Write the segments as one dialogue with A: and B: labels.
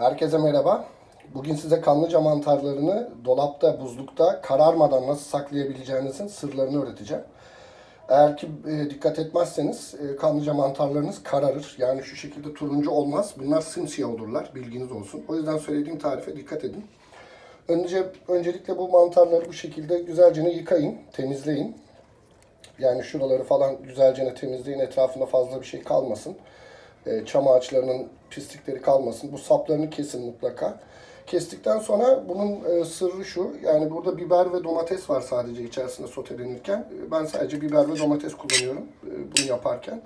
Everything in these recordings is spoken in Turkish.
A: Herkese merhaba. Bugün size kanlıca mantarlarını dolapta, buzlukta kararmadan nasıl saklayabileceğinizin sırlarını öğreteceğim. Eğer ki e, dikkat etmezseniz e, kanlıca mantarlarınız kararır. Yani şu şekilde turuncu olmaz. Bunlar simsiyah olurlar. Bilginiz olsun. O yüzden söylediğim tarife dikkat edin. Önce öncelikle bu mantarları bu şekilde güzelce yıkayın, temizleyin. Yani şuraları falan güzelce temizleyin. Etrafında fazla bir şey kalmasın. E, çam ağaçlarının pislikleri kalmasın. Bu saplarını kesin mutlaka. Kestikten sonra bunun e, sırrı şu. Yani burada biber ve domates var sadece içerisinde sotelenirken. E, Ben sadece biber ve domates kullanıyorum e, bunu yaparken.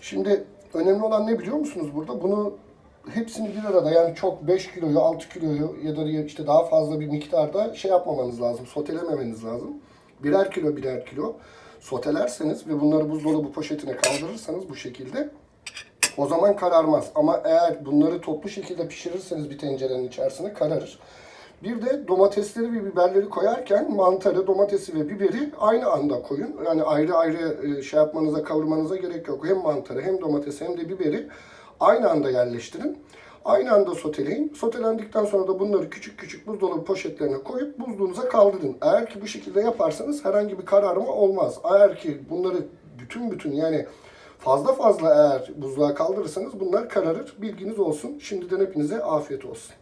A: Şimdi önemli olan ne biliyor musunuz burada? Bunu hepsini bir arada yani çok 5 kiloyu 6 kiloyu ya da işte daha fazla bir miktarda şey yapmamanız lazım. Sotelememeniz lazım. Birer kilo birer kilo sotelerseniz ve bunları buzdolabı poşetine kaldırırsanız bu şekilde o zaman kararmaz. Ama eğer bunları toplu şekilde pişirirseniz bir tencerenin içerisine kararır. Bir de domatesleri ve biberleri koyarken mantarı, domatesi ve biberi aynı anda koyun. Yani ayrı ayrı e, şey yapmanıza, kavurmanıza gerek yok. Hem mantarı, hem domatesi, hem de biberi aynı anda yerleştirin. Aynı anda soteleyin. Sotelendikten sonra da bunları küçük küçük buzdolabı poşetlerine koyup buzluğunuza kaldırın. Eğer ki bu şekilde yaparsanız herhangi bir kararma olmaz. Eğer ki bunları bütün bütün yani fazla fazla eğer buzluğa kaldırırsanız bunlar kararır. Bilginiz olsun. Şimdiden hepinize afiyet olsun.